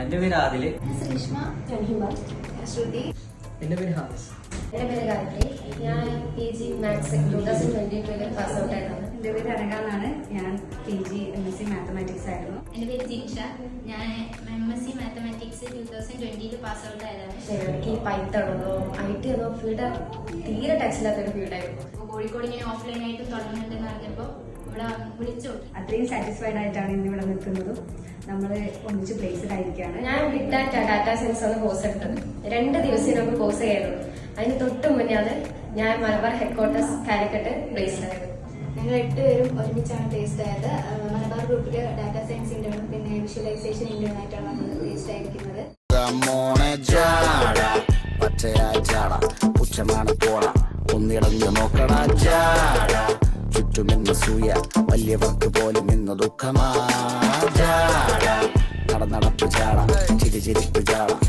അതിൽ ശ്രീഷ്മ ആദിൽ. ശ്രുതി. എന്റെ പേര് ഹാരിസ് എന്റെ പേര് ഗായത്രി. ഞാൻ P G maths two thousand twenty ടൂവിൽ പാസ് ഔട്ട് ആയിരുന്നു. എന്റെ പേര് എന്നാണ്. ഞാൻ P G M S C mathematics ആയിരുന്നു. എന്റെ പേര് ജിൻഷ. ഞാൻ M S C mathematics two thousand ട്വന്റിയിൽ pass out ആയതാണ്. എനിക്ക് പൈത്തണോ ഐ ടി എന്നോ ഫീൽഡ് തീരെ ടച്ചില്ലാത്തൊരു ഫീൽഡായിരുന്നു കോഴിക്കോട് ഇങ്ങനെ ഓഫ്ലൈൻ ആയിട്ട് തുടങ്ങുന്നുണ്ടെന്ന് അറിഞ്ഞപ്പോൾ ഇവിടെ വിളിച്ചു. അത്രയും സാറ്റിസ്ഫൈഡ് ആയിട്ടാണ് ഇന്ന് ഇവിടെ നിൽക്കുന്നത്. നമ്മൾ ഒന്നിച്ച് പ്ലേസ്ഡ് ആയിരിക്കുകയാണ് ഞാൻ ബിഗ് ഡാറ്റ സയൻസ് ആണ് കോഴ്സ് എടുത്തത്. രണ്ട് ദിവസം നമുക്ക് കോഴ്സ് ചെയ്യുന്നത് അതിന് തൊട്ട് മുന്നേ അത് ഞാൻ Malabar head quarters Calicut placed ആയത് ഞങ്ങൾ എട്ടുപേരും ഒരുമിച്ചാണ് പ്ലേസ്ഡ് ആയത് മലബാർ ഗ്രൂപ്പിൽ ഡാറ്റാ സയൻസ് ഇന്റേണും പിന്നെ വിഷ്വലൈസേഷൻ ഇന്റേൺ ആയിട്ടാണ് നമ്മൾ പ്ലേസ്ഡ് ആയിരിക്കുന്നത് പച്ചയാ ജാട പുച്ഛമാണ് പോട. ഒന്നിടഞ്ഞു നോക്കണ ജാട. ചുറ്റുമിന്ന് സൂയ വലിയവർക്ക് പോലും ഇന്ന് ദുഃഖമാ. നടന്നടപ്പ് ജാട. ചിരി ചിരിപ്പ് ജാട.